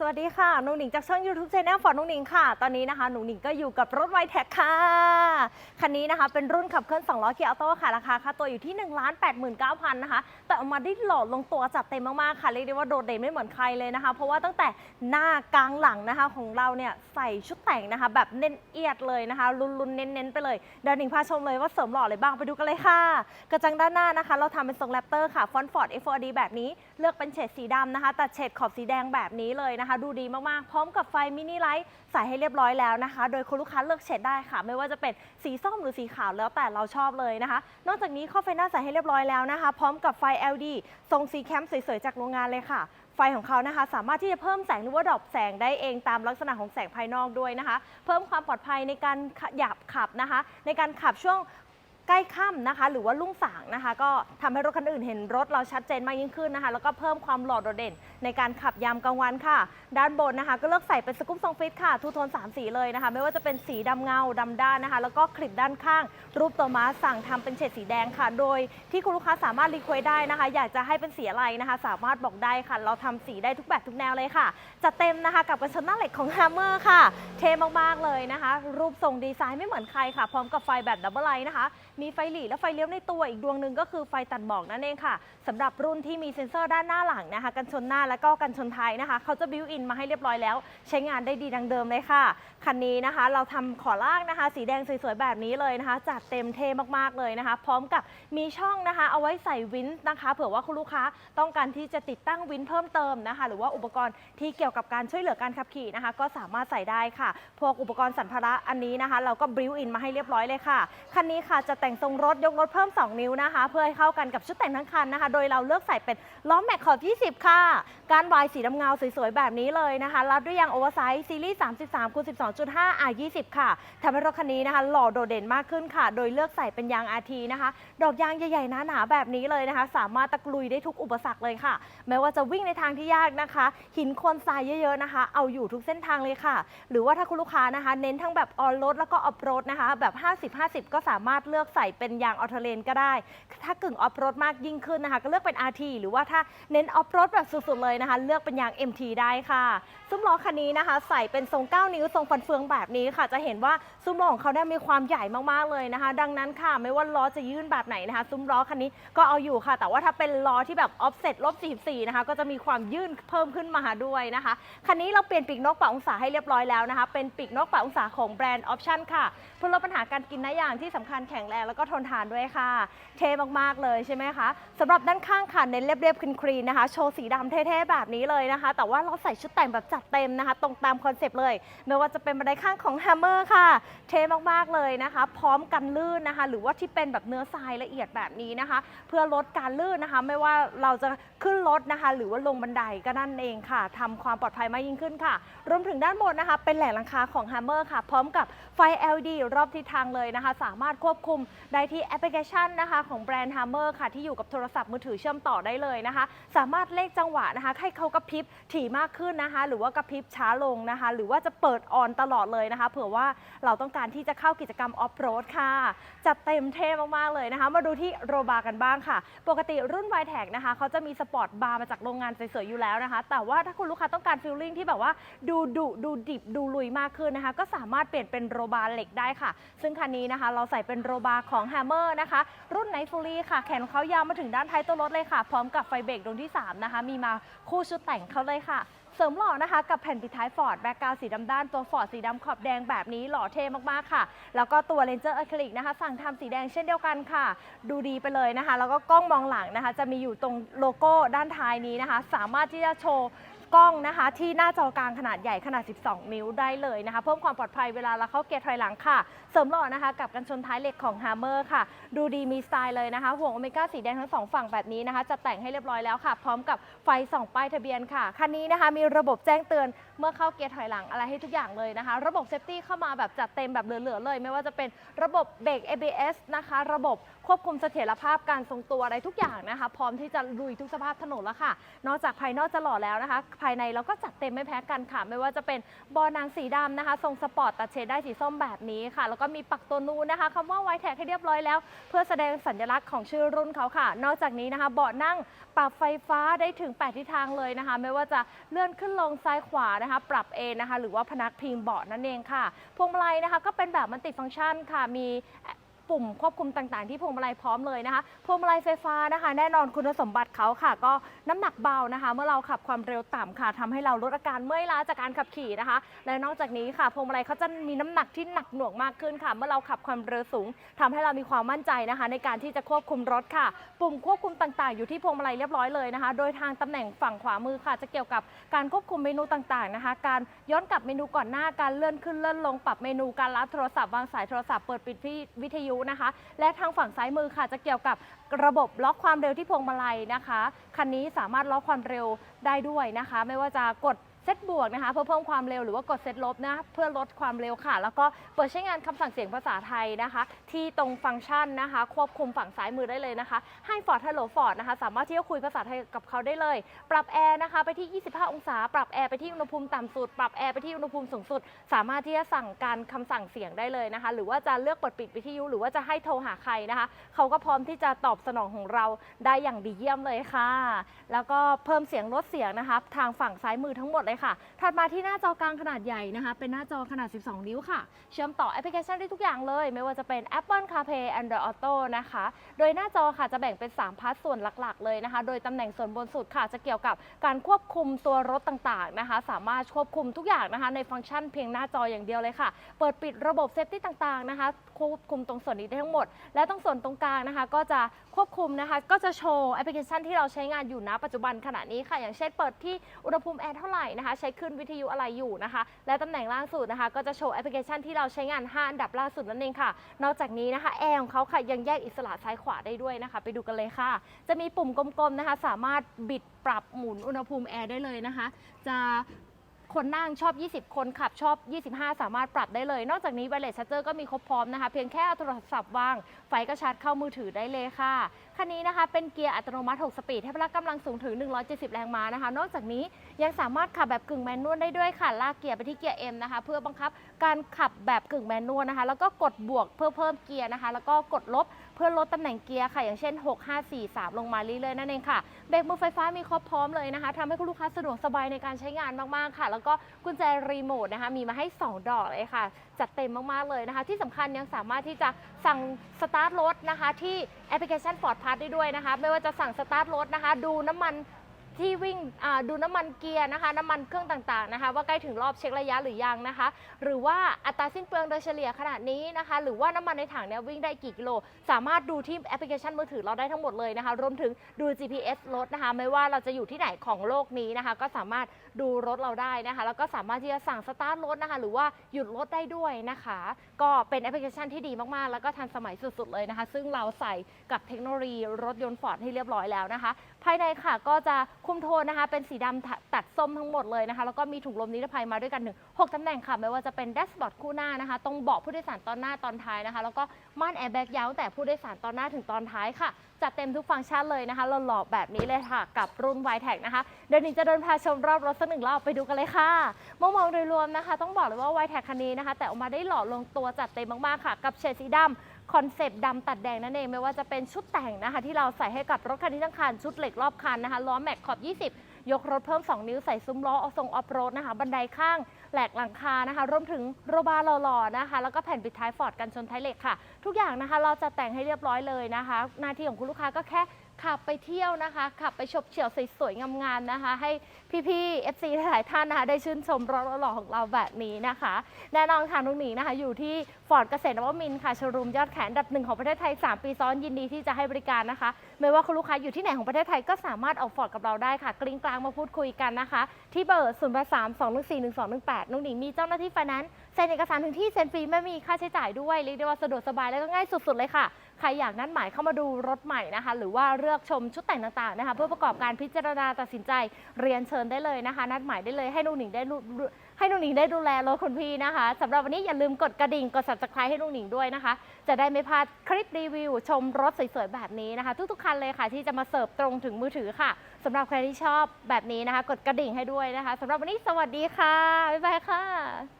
สวัสดีค่ะ หนุ่งหนิงจากช่อง YouTube Channel ฟอร์ดนุ่งหนิงค่ะ ตอนนี้นะคะ หนุ่งหนิงก็อยู่กับรถไวแท็กค่ะ คันนี้นะคะ เป็นรุ่นขับเคลื่อน 2 ล้อเกียร์ออโต้ค่ะ ราคาค่าตัวอยู่ที่ 1 8 9 0 0 0 นะคะ แต่เอามาได้หล่อลงตัวจัดเต็มมาก ๆ ค่ะ เรียกได้ว่าโดดเด่นไม่เหมือนใครเลยนะคะ เพราะว่าตั้งแต่หน้ากลางหลังนะคะ ของเราเนี่ยใส่ชุดแต่งนะคะ แบบเน้นเอียดเลยนะคะลุนๆ เน้นๆ ไปเลย เดี๋ยวหนิงพาชมเลยว่าเสริมหล่ออะไรบ้าง ไปดูกันเลยค่ะ กระจังด้านหน้านะคะ เราทำเป็นทรงแรปเตอร์ค่ะ ฟอนต์ฟอร์ด F4D แบบนี้ เลือกเป็นเฉดสีดำนะคะ ตัดเฉดขอบสีแดงแบบนี้เลยนะคะดูดีมากๆ พร้อมกับไฟมินิไลท์ใส่ให้เรียบร้อยแล้วนะคะ โดยคุณลูกค้าเลือกเฉดได้ค่ะ ไม่ว่าจะเป็นสีส้มหรือสีขาวแล้วแต่เราชอบเลยนะคะ นอกจากนี้ข้อไฟหน้าใส่ให้เรียบร้อยแล้วนะคะ พร้อมกับไฟ LED ทรงสีแคมป์สวยๆจากโรงงานเลยค่ะไฟของเขานะคะสามารถที่จะเพิ่มแสงหรือว่าดรอปแสงได้เองตามลักษณะของแสงภายนอกด้วยนะคะ เพิ่มความปลอดภัยในการขยับขับนะคะ ในการขับช่วง ใกล้ค่ำนะคะ หรือว่าลุ่งสางนะคะ ก็ทำให้รถคันอื่นเห็นรถเราชัดเจนมากยิ่งขึ้นนะคะ แล้วก็เพิ่มความหล่อโดดเด่น ในการขับยามกลางวันค่ะ ด้านบนนะคะ ก็เลือกใส่เป็นสกู๊ปทรงฟิตค่ะ ทูโทน 3 สีเลยนะคะ ไม่ว่าจะเป็นสีดำเงาดำด้านนะคะ แล้วก็คลิปด้านข้าง รูปตัวม้าสั่งทำเป็นเฉดสีแดงค่ะ โดยที่คุณลูกค้าสามารถรีเควสได้นะคะ อยากจะให้เป็นสีอะไรนะคะ สามารถบอกได้ค่ะ เราทำสีได้ทุกแบบทุกแนวเลยค่ะจัดเต็มนะคะกับกระชนหน้าเหล็กของ Hammer ค่ะ เท่มากๆเลยนะคะ รูปทรงดีไซน์ไม่เหมือนใครค่ะ พร้อมกับไฟแบบดับเบิลไลท์นะคะมีไฟหลีและไฟเลี้ยวในตัวอีกดวงหนึ่งก็คือไฟตัดหมอกนั่นเองค่ะสำหรับรุ่นที่มีเซ็นเซอร์ด้านหน้าหลังนะคะ กันชนหน้าและก็กันชนท้ายนะคะ เขาจะบิวอินมาให้เรียบร้อยแล้ว ใช้งานได้ดีดังเดิมเลยค่ะ คันนี้นะคะ เราทำขอลากนะคะ สีแดงสวยๆแบบนี้เลยนะคะ จัดเต็มเท่มากๆเลยนะคะ พร้อมกับมีช่องนะคะ เอาไว้ใส่วินนะคะ เผื่อว่าคุณลูกค้าต้องการที่จะติดตั้งวินเพิ่มเติมนะคะ หรือว่าอุปกรณ์ที่เกี่ยวกับการช่วยเหลือการขับขี่นะคะ ก็สามารถใส่ได้ค่ะ พวกอุปกรณ์สัมภาระอันนี้นะคะ เราก็บิวอินมาให้เรียบร้อยเลยค่ะคันนี้ค่ะจะแต่งทรงรถยกรถเพิ่ม 2 นิ้วนะคะ เพื่อให้เข้ากันกับชุดแต่งทั้งคันนะคะ โดยเราเลือกใส่เป็นล้อแม็กขอบ 20 ค่ะ การวายสีดำเงาสวยๆ แบบนี้เลยนะคะรัดด้วยยางโอเวอร์ไซส์ซีรีส์ 33คูณ12.5 R 20 ค่ะทำให้รถคันนี้นะคะ หล่อโดดเด่นมากขึ้นค่ะ โดยเลือกใส่เป็นยาง RT นะคะ ดอกยางใหญ่ๆหนาๆแบบนี้เลยนะคะ สามารถตะกลุยได้ทุกอุปสรรคเลยค่ะ แม้ว่าจะวิ่งในทางที่ยากนะคะ หินโคลนทรายเยอะๆนะคะ เอาอยู่ทุกเส้นทางเลยค่ะ หรือว่าถ้าคุณลูกค้านะคะ เน้นทั้งแบบออนโรดแล้วก็ออฟโรดนะคะแบบ 50-50 ก็สามารถเลือกใส่เป็นยางออเทเลนก็ได้ ถ้ากึ่งออฟโรดมากยิ่งขึ้นนะคะก็เลือกเป็น RT หรือว่าถ้าเน้นออฟโรดแบบสุดๆเลยนะคะ เลือกเป็นยาง MT ได้ค่ะ ซุ้มล้อคันนี้นะคะ ใส่เป็นทรง 9 นิ้วทรงฟันเฟืองแบบนี้ค่ะ จะเห็นว่าซุ้มล้อของเขาได้มีความใหญ่มากๆเลยนะคะ ดังนั้นค่ะไม่ว่าล้อจะยื่นแบบไหนนะคะ ซุ้มล้อคันนี้ก็เอาอยู่ค่ะ แต่ว่าถ้าเป็นล้อที่แบบออฟเซ็ตลบ44นะคะก็จะมีความยื่นเพิ่มขึ้นมาด้วยนะคะคันนี้เราเปลี่ยนปีกนกปะองศาให้เรียบร้อยแล้วนะคะเป็นปีกนกปะองศาของแบรนด์ออปชั่นค่ะเพื่อลดปัญหาการกินน้ำยางที่สำคัญแข็งแรงแล้วก็ทนทานด้วยค่ะ เท่มากๆเลยใช่ไหมคะสำหรับด้านข้างค่ะเน้นเรียบๆคลีนๆนะคะ โชว์สีดำเท่ๆแบบนี้เลยนะคะ แต่ว่าเราใส่ชุดแต่งแบบจัดเต็มนะคะ ตรงตามคอนเซปต์เลย ไม่ว่าจะเป็นบันไดข้างของ Hammer ค่ะ เท่มากๆเลยนะคะ พร้อมกันลื่นนะคะ หรือว่าที่เป็นแบบเนื้อทรายละเอียดแบบนี้นะคะ เพื่อลดการลื่นนะคะ ไม่ว่าเราจะขึ้นรถนะคะ หรือว่าลงบันไดก็นั่นเองค่ะทำความปลอดภัยมากยิ่งขึ้นค่ะ รวมถึงด้านบนนะคะ เป็นแหล่งหลังคาของ Hammer ค่ะ พร้อมกับไฟ LED รอบทิศทางเลยนะคะ สามารถควบคุมได้ที่แอปพลิเคชันนะคะของแบรนด์ Hammer ค่ะที่อยู่กับโทรศัพท์มือถือเชื่อมต่อได้เลยนะคะ สามารถเลขจังหวะนะคะให้เขากระพริบถี่มากขึ้นนะคะ หรือว่ากระพริบช้าลงนะคะ หรือว่าจะเปิดออนตลอดเลยนะคะ เผื่อว่าเราต้องการที่จะเข้ากิจกรรมออฟโรดค่ะ จัดเต็มเท่มากๆเลยนะคะ มาดูที่โรบากันบ้างค่ะ ปกติรุ่น y t e c นะคะเขาจะมีสปอร์ตบาร์มาจากโรงงานสวยๆอยู่แล้วนะคะ แต่ว่าถ้าคุณลูกค้าต้องการฟิลลิ่งที่แบบว่าดูดุดูดิบดูลุยมากขึ้นนะคะ ก็สามารถเปลี่ยนเป็นโรบาร์เหล็กได้ค่ะ ซึ่งคันนี้นะคะ เราใส่เป็นโรบาของ Hammer นะคะ รุ่นไนฟูลี่ค่ะ แขนของเขายาวมาถึงด้านท้ายตัวรถเลยค่ะ พร้อมกับไฟเบรกดวงที่ 3 นะคะ มีมาคู่ชุดแต่งเขาเลยค่ะเสริมหล่อนะคะกับแผ่นปิดท้ายฟอร์ดแบ็กกราวสีดำด้านตัวฟอร์ดสีดำขอบแดงแบบนี้หล่อเท่มากๆค่ะ แล้วก็ตัวเลนเจอร์อะคริลิกนะคะ สั่งทำสีแดงเช่นเดียวกันค่ะ ดูดีไปเลยนะคะ แล้วก็กล้องมองหลังนะคะ จะมีอยู่ตรงโลโก้ด้านท้ายนี้นะคะ สามารถที่จะโชว์ กล้องนะคะ ที่หน้าจอกลางขนาดใหญ่ขนาด 12 นิ้วได้เลยนะคะ เพิ่มความปลอดภัยเวลาเราเข้าเกียร์ถอยหลังค่ะ เสริมหล่อนะคะ กับกันชนท้ายเหล็กของ Hammer ค่ะ ดูดีมีสไตล์เลยนะคะ ห่วงโอเมก้าสีแดงทั้งสองฝั่งแบบนี้นะคะ จะแต่งให้เรียบร้อยแล้วค่ะ พร้อมกับไฟส่องป้ายทะเบียนค่ะ คันนี้นะคะ มีระบบแจ้งเตือนเมื่อเข้าเกียร์ถอยหลังอะไรให้ทุกอย่างเลยนะคะ ระบบเซฟตี้เข้ามาแบบจัดเต็มแบบเหลือๆเลย ไม่ว่าจะเป็นระบบเบรก ABS นะคะ ระบบควบคุมเสถียรภาพการทรงตัวอะไรทุกอย่างนะคะ พร้อมที่จะลุยทุกสภาพถนนแล้วค่ะ นอกจากภายนอกจะหล่อแล้วนะคะภายในเราก็จัดเต็มไม่แพ้กันค่ะ ไม่ว่าจะเป็นบอนางสีดำนะคะ ทรงสปอร์ตตัดเชดได้สีส้มแบบนี้ค่ะ แล้วก็มีปักตัวนูนนะคะคำว่าไวแท็กให้เรียบร้อยแล้ว เพื่อแสดงสัญลักษณ์ของชื่อรุ่นเขาค่ะ นอกจากนี้นะคะเบาะนั่งปรับไฟฟ้าได้ถึง 8 ทิศทางเลยนะคะ ไม่ว่าจะเลื่อนขึ้นลงซ้ายขวานะคะ ปรับเอนนะคะ หรือว่าพนักพิงเบาะนั่นเองค่ะ พวงมาลัยนะคะก็เป็นแบบมันติฟังก์ชันค่ะ มี ปุ่มควบคุมต่างๆ ที่พวงมาลัยพร้อมเลยนะคะ พวงมาลัยไฟฟ้านะคะ แน่นอนคุณสมบัติเขาค่ะ ก็น้ำหนักเบานะคะ เมื่อเราขับความเร็วต่ำค่ะทำให้เราลดอาการเมื่อยล้าจากการขับขี่นะคะ และนอกจากนี้ค่ะ พวงมาลัยเขาจะมีน้ำหนักที่หนักหน่วงมากขึ้นค่ะ เมื่อเราขับความเร็วสูงทำให้เรามีความมั่นใจนะคะ ในการที่จะควบคุมรถค่ะ ปุ่มควบคุมต่างๆ อยู่ที่พวงมาลัยเรียบร้อยเลยนะคะ โดยทางตำแหน่งฝั่งขวามือค่ะ จะเกี่ยวกับการควบคุมเมนูต่างๆนะคะ การย้อนกลับเมนูก่อนหน้า การเลื่อนขึ้นเลื่อนลงปรับเมนู การรับโทรศัพท์วางสายโทรศัพท์เปิดปิดวิทยุนะคะ และทางฝั่งซ้ายมือค่ะ จะเกี่ยวกับระบบล็อกความเร็วที่พวงมาลัยนะคะ คันนี้สามารถล็อกความเร็วได้ด้วยนะคะ ไม่ว่าจะกด เซตบวกนะคะเพื่อเพิ่มความเร็วหรือว่ากดเซตลบนะเพื่อลดความเร็วค่ะ แล้วก็เปิดใช้งานคำสั่งเสียงภาษาไทยนะคะ ที่ตรงฟังก์ชันนะคะ ควบคุมฝั่งซ้ายมือได้เลยนะคะ ให้ Ford Hello Ford นะคะ สามารถที่จะคุยภาษาไทยกับเขาได้เลย ปรับแอร์นะคะไปที่ 25 องศา ปรับแอร์ไปที่อุณหภูมิต่ำสุด ปรับแอร์ไปที่อุณหภูมิสูงสุด สามารถที่จะสั่งการคำสั่งเสียงได้เลยนะคะ หรือว่าจะเลือกเปิดปิดวิทยุหรือว่าจะให้โทรหาใครนะคะ เขาก็พร้อมที่จะตอบสนองของเราได้อย่างดีเยี่ยมเลยค่ะ แล้วก็เพิ่มเสียงลดเสียงนะคะ ทางฝั่งซ้ายมือทั้งหมดเลยค่ะ ถัดมาที่หน้าจอกลางขนาดใหญ่นะคะ เป็นหน้าจอขนาด 12 นิ้วค่ะ เชื่อมต่อแอปพลิเคชันได้ทุกอย่างเลย ไม่ว่าจะเป็น Apple CarPlay Android Auto นะคะ โดยหน้าจอค่ะจะแบ่งเป็น 3 พาร์ทส่วนหลักๆ เลยนะคะ โดยตำแหน่งส่วนบนสุดค่ะ จะเกี่ยวกับการควบคุมตัวรถต่างๆนะคะ สามารถควบคุมทุกอย่างนะคะ ในฟังก์ชันเพียงหน้าจออย่างเดียวเลยค่ะ เปิดปิดระบบเซฟตี้ต่างๆนะคะ ควบคุมตรงส่วนนี้ได้ทั้งหมด และตรงส่วนตรงกลางนะคะ ก็จะควบคุมนะคะ ก็จะโชว์แอปพลิเคชันที่เราใช้งานอยู่ณปัจจุบันขณะนี้ค่ะ อย่างเช่นเปิดที่อุณหภูมิแอร์เท่าไหร่นะคะใช้ขึ้นวิทยุอะไรอยู่นะคะ และตำแหน่งล่างสุดนะคะ ก็จะโชว์แอปพลิเคชันที่เราใช้งาน 5 อันดับล่าสุดนั่นเองค่ะ นอกจากนี้นะคะแอร์ของเขาค่ะยังแยกอิสระซ้ายขวาได้ด้วยนะคะ ไปดูกันเลยค่ะ จะมีปุ่มกลมๆนะคะ สามารถบิดปรับหมุนอุณหภูมิแอร์ได้เลยนะคะ จะ คนนั่งชอบ 20 คนขับชอบ 25 สามารถปรับได้เลย นอกจากนี้ไวเลสชัตเตอร์ก็มีครบพร้อมนะคะ เพียงแค่เอาโทรศัพท์วาง ไฟก็ชาร์จเข้ามือถือได้เลยค่ะ คันนี้นะคะ เป็นเกียร์อัตโนมัติ 6 สปีด ให้พละกำลังสูงถึง 170 แรงม้านะคะ นอกจากนี้ยังสามารถขับแบบกึ่งแมนนวลได้ด้วยค่ะ ลากเกียร์ไปที่เกียร์ M นะคะ เพื่อบังคับการขับแบบกึ่งแมนนวลนะคะ แล้วก็กดบวกเพื่อเพิ่มเกียร์นะคะ แล้วก็กดลบเพื่อลดตำแหน่งเกียร์ค่ะ อย่างเช่น 6 5 4 3 ลงมาเรื่อยๆนั่นเองค่ะ เบรกมือไฟฟ้ามีครบพร้อมเลยนะคะทำให้คุณลูกค้าสะดวกสบายในการใช้งานมากๆค่ะ แล้วก็กุญแจรีโมทนะคะ มีมาให้ 2 ดอกเลยค่ะ จัดเต็มมากๆเลยนะคะ ที่สำคัญยังสามารถที่จะสั่งสตาร์ทรถนะคะ ที่แอปพลิเคชัน Ford Pass ได้ด้วยนะคะ ไม่ว่าจะสั่งสตาร์ทรถนะคะ ดูน้ำมัน ที่วิ่งดูน้ำมันเกียร์นะคะ น้ำมันเครื่องต่างๆนะคะ ว่าใกล้ถึงรอบเช็คระยะหรือยังนะคะ หรือว่าอัตราสิ้นเปลืองโดยเฉลี่ยขนาดนี้นะคะ หรือว่าน้ำมันในถังเนี่ยวิ่งได้กี่กิโล สามารถดูที่แอปพลิเคชันมือถือเราได้ทั้งหมดเลยนะคะ รวมถึงดู GPS รถนะคะ ไม่ว่าเราจะอยู่ที่ไหนของโลกนี้นะคะ ก็สามารถดูรถเราได้นะคะ แล้วก็สามารถที่จะสั่งสตาร์ทรถนะคะ หรือว่าหยุดรถได้ด้วยนะคะ ก็เป็นแอปพลิเคชันที่ดีมากๆ แล้วก็ทันสมัยสุดๆเลยนะคะ ซึ่งเราใส่กับเทคโนโลยีรถยนต์ฟอร์ดให้เรียบร้อยแล้วนะคะ ภายในค่ะก็จะคุมโทนนะคะ เป็นสีดำตัดตัดส้มทั้งหมดเลยนะคะ แล้วก็มีถุงลมนิรภัยมาด้วยกันถึง6ตำแหน่งค่ะ ไม่ว่าจะเป็นแดชบอร์ดคู่หน้านะคะ ตรงเบาะผู้โดยสารตอนหน้าตอนท้ายนะคะ แล้วก็ม่านแอร์แบ็กยาวตั้งแต่ผู้โดยสารตอนหน้าถึงตอนท้ายค่ะ จัดเต็มทุกฟังก์ชันเลยนะคะหล่อๆแบบนี้เลยค่ะ กับรุ่น y t e c นะคะ เดี๋ยวนิงจะเดินพาชมรอบรถสักหนึ่งรอบไปดูกันเลยค่ะมองมองโดยรวมนะคะ ต้องบอกเลยว่า y t e c คันนี้นะคะ แต่ออกมาได้หล่อลงตัวจัดเต็มมากๆค่ะ กับเฉดสีดำ คอนเซปต์ดำตัดแดงนั่นเองไม่ว่าจะเป็นชุดแต่งนะคะ ที่เราใส่ให้กับรถคันนี้ทั้งคันชุดเหล็กรอบคันนะคะล้อแม็กขอบ 20 ยกรถเพิ่ม 2 นิ้วใส่ซุ้มล้อเอาทรงออฟโรดนะคะ บันไดข้างแหลกหลังคานะคะรวมถึงโรบาร์หล่อๆนะคะ แล้วก็แผ่นปิดท้ายฟอร์ดกันชนท้ายเหล็กค่ะ ทุกอย่างนะคะเราจะแต่งให้เรียบร้อยเลยนะคะหน้าที่ของคุณลูกค้าก็แค่ ขับไปเที่ยวนะคะ ขับไปชมเฉียวสวยๆงามๆนะคะ ให้พี่ๆ FC หลายๆท่านนะคะ ได้ชื่นชมรถหล่อของเราแบบนี้นะคะ แน่นอนค่ะนุ้งหนิงนะคะ อยู่ที่ฟอร์ดเกษตรนวมินค่ะชรูมยอดแขนดับหนึ่งของประเทศไทย 3 ปีซ้อนยินดีที่จะให้บริการนะคะ ไม่ว่าคุณลูกค้าอยู่ที่ไหนของประเทศไทยก็สามารถออกฟอร์ดกับเราได้ค่ะ กลิ้งกลางมาพูดคุยกันนะคะ ที่เบอร์0 8 3 2 1 4 1 2 1 8นุ้งหนิงมีเจ้าหน้าที่ไฟแนนซ์ เซ็นเอกสารถึงที่เซ็นฟรีไม่มีค่าใช้จ่ายด้วยเรียกได้ว่าสะดวกสบายแล้วก็ง่ายสุดๆเลยค่ะ ใครอยากนัดหมายเข้ามาดูรถใหม่นะคะ หรือว่าเลือกชมชุดแต่งต่างๆนะคะ เพื่อประกอบการพิจารณาตัดสินใจเรียนเชิญได้เลยนะคะ นัดหมายได้เลยให้นุ่งหนิงได้รู้ให้นุ่งหนิงได้ดูแลรถคุณพี่นะคะสำหรับวันนี้อย่าลืมกดกระดิ่งกด subscribe ให้นุ่งหนิงด้วยนะคะ จะได้ไม่พลาดคลิปรีวิว ชมรถสวยๆแบบนี้นะคะ ทุกๆคันเลยค่ะที่จะมาเสิร์ฟตรงถึงมือถือค่ะสำหรับใครที่ชอบแบบนี้นะคะ กดกระดิ่งให้ด้วยนะคะสำหรับวันนี้สวัสดีค่ะบ๊ายบายค่ะ